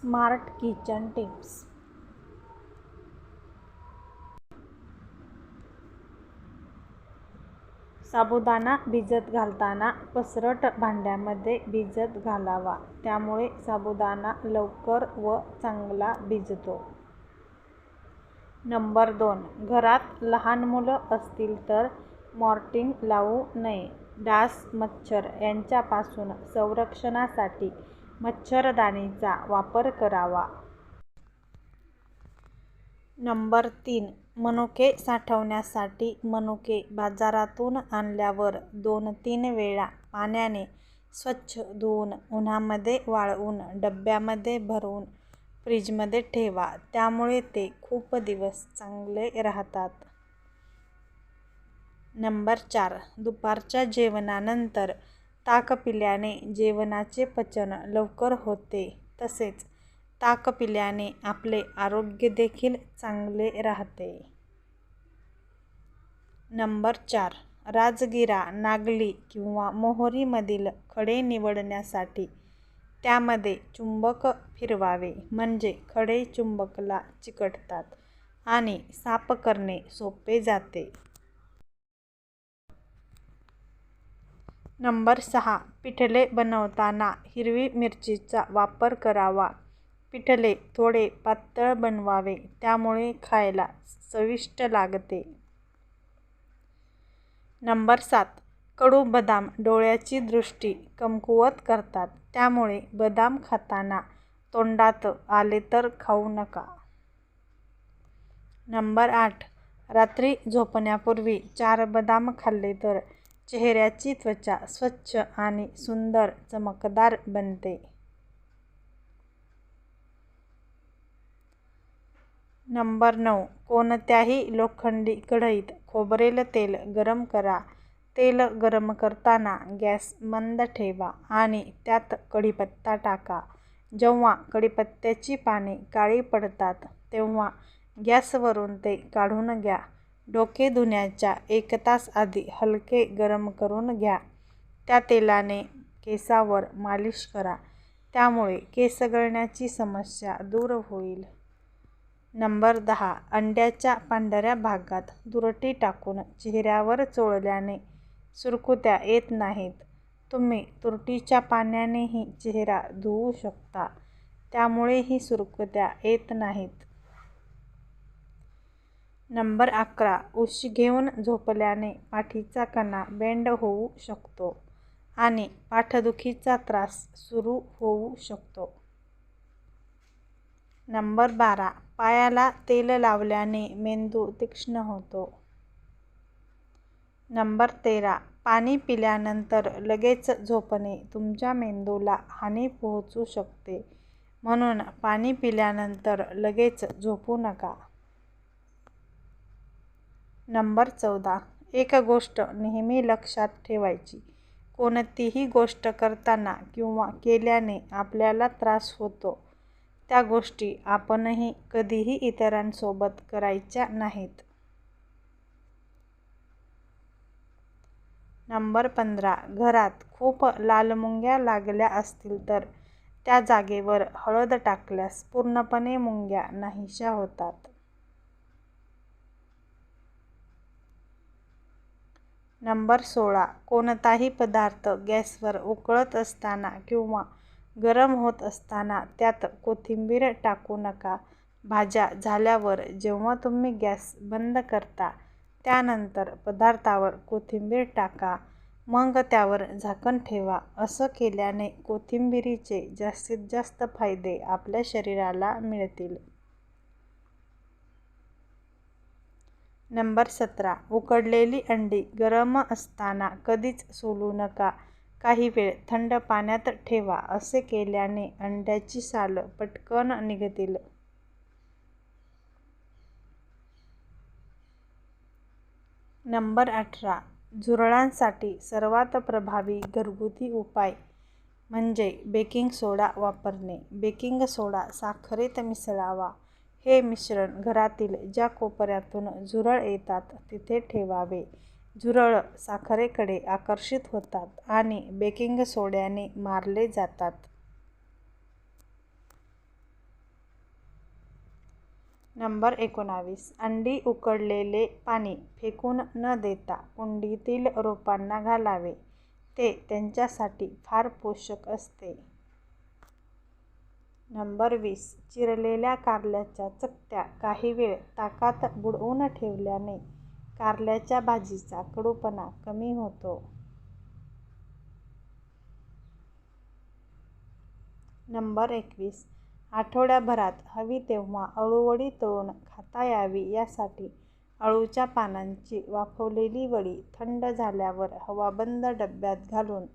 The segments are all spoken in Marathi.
Smart kitchen tips. साबुदाणा भिजत घालताना पसरट भांड्यामध्ये भिजत घालावा. त्यामुळे साबुदाणा लवकर व चांगला भिजतो. नंबर दोन. घरात लहान मुलं असतील तर मॉर्टिन लावू नये. डास मच्छर यांच्यापासून संरक्षणासाठी मच्छरदाणीचा वापर करावा. नंबर तीन. मनुके साठवण्यासाठी मनुके बाजारातून आणल्यावर दोन तीन वेळा पाण्याने स्वच्छ धुवून उन्हामध्ये वाळवून डब्यामध्ये भरून फ्रीजमध्ये ठेवा. त्यामुळे ते खूप दिवस चांगले राहतात. नंबर चार. दुपारच्या जेवणानंतर ताक पिल्याने जेवणाचे पचन लवकर होते तसेच ताक पिल्याने आपले आरोग्य देखील चांगले राहते. नंबर चार. राजगिरा नागली किंवा मोहरीमधील खडे निवडण्यासाठी त्यामध्ये चुंबक फिरवावे म्हणजे खडे चुंबकला चिकटतात आणि साफ करणे सोपे जाते. नंबर सहा. पिठले बनवताना हिरवी मिरचीचा वापर करावा. पिठले थोडे पातळ बनवावे त्यामुळे खायला चविष्ट लागते. नंबर सात. कडू बदाम डोळ्याची दृष्टी कमकुवत करतात त्यामुळे बदाम खाताना तोंडात आले तर खाऊ नका. नंबर आठ. रात्री झोपण्यापूर्वी चार बदाम खाल्ले तर चेहऱ्याची त्वचा स्वच्छ आणि सुंदर चमकदार बनते. नंबर नऊ. कोणत्याही लोखंडी कढईत खोबरेल तेल गरम करा. तेल गरम करताना गॅस मंद ठेवा आणि त्यात कढीपत्ता टाका. जेव्हा कढीपत्त्याची पाने काळी पडतात तेव्हा गॅसवरून ते काढून घ्या. डोके धुण्याच्या एक तास आधी हलके गरम करून घ्या. त्या तेलाने केसावर मालिश करा. त्यामुळे केस गळण्याची समस्या दूर होईल. नंबर दहा. अंड्याच्या पांढऱ्या भागात दुरटी टाकून चेहऱ्यावर चोळल्याने सुरकुत्या येत नाहीत. तुम्ही तुरटीच्या पाण्यानेही चेहरा धुवू शकता. त्यामुळेही सुरकुत्या येत नाहीत. नंबर अकरा. उशी घेऊन झोपल्याने पाठीचा कणा बेंड होऊ शकतो आणि पाठदुखीचा त्रास सुरू होऊ शकतो. नंबर बारा. पायाला तेल लावल्याने मेंदू तीक्ष्ण होतो. नंबर तेरा. पाणी पिल्यानंतर लगेच झोपणे तुमच्या मेंदूला हानी पोहोचू शकते. म्हणून पाणी पिल्यानंतर लगेच झोपू नका. नंबर चौदा. एक गोष्ट नेहमी लक्षात ठेवायची. कोणतीही गोष्ट करताना किंवा केल्याने आपल्याला त्रास होतो. त्या गोष्टी आपणही कधीही इतरांसोबत करायच्या नाहीत. नंबर पंधरा. घरात खूप लाल लागल्या असतील तर त्या जागेवर हळद टाकल्यास पूर्णपणे मुंग्या नाहीशा होतात. नंबर सोळा. कोणताही पदार्थ गॅसवर उकळत असताना किंवा गरम होत असताना त्यात कोथिंबीर टाकू नका. भाज्या झाल्यावर जेव्हा तुम्ही गॅस बंद करता त्यानंतर पदार्थावर कोथिंबीर टाका. मग त्यावर झाकण ठेवा. असं केल्याने कोथिंबीरीचे जास्तीत जास्त फायदे आपल्या शरीराला मिळतील. नंबर सतरा. उकडलेली अंडी गरम असताना कधीच सोलू नका. काही वेळ थंड पाण्यात ठेवा असे केल्याने अंड्याची सालं पटकन निघतील. नंबर अठरा. झुरळांसाठी सर्वात प्रभावी घरगुती उपाय म्हणजे बेकिंग सोडा वापरणे. बेकिंग सोडा साखरेत मिसळावा. हे मिश्रण घरातील ज्या कोपऱ्यातून झुरळ येतात तिथे ठेवावे. झुरळ साखरेकडे आकर्षित होतात आणि बेकिंग सोड्याने मारले जातात. नंबर एकोणावीस. अंडी उकडलेले पाणी फेकून न देता कुंडीतील रोपांना घालावे. ते त्यांच्यासाठी फार पोषक असते. नंबर वीस. चिरलेल्या कारल्याच्या चकत्या काही वेळ ताकात बुडवून ठेवल्याने कारल्याच्या भाजीचा कडूपणा कमी होतो. नंबर एकवीस. आठवड्याभरात हवी तेव्हा अळूवडी तळून खाता यावी यासाठी अळूच्या पानांची वाफवलेली वडी थंड झाल्यावर हवाबंद डब्यात घालून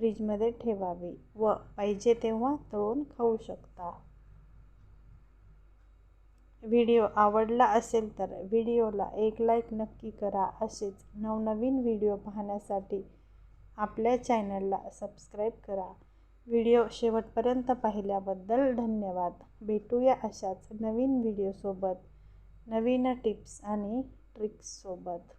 फ्रीजमध्ये ठेवावी व पाहिजे तेव्हा तळून खाऊ शकता. व्हिडिओ आवडला असेल तर व्हिडिओला एक लाईक नक्की करा. असेच नवनवीन व्हिडिओ पाहण्यासाठी आपल्या चॅनलला सबस्क्राईब करा. व्हिडिओ शेवटपर्यंत पाहिल्याबद्दल धन्यवाद. भेटूया अशाच नवीन व्हिडिओसोबत नवीन टिप्स आणि ट्रिक्ससोबत.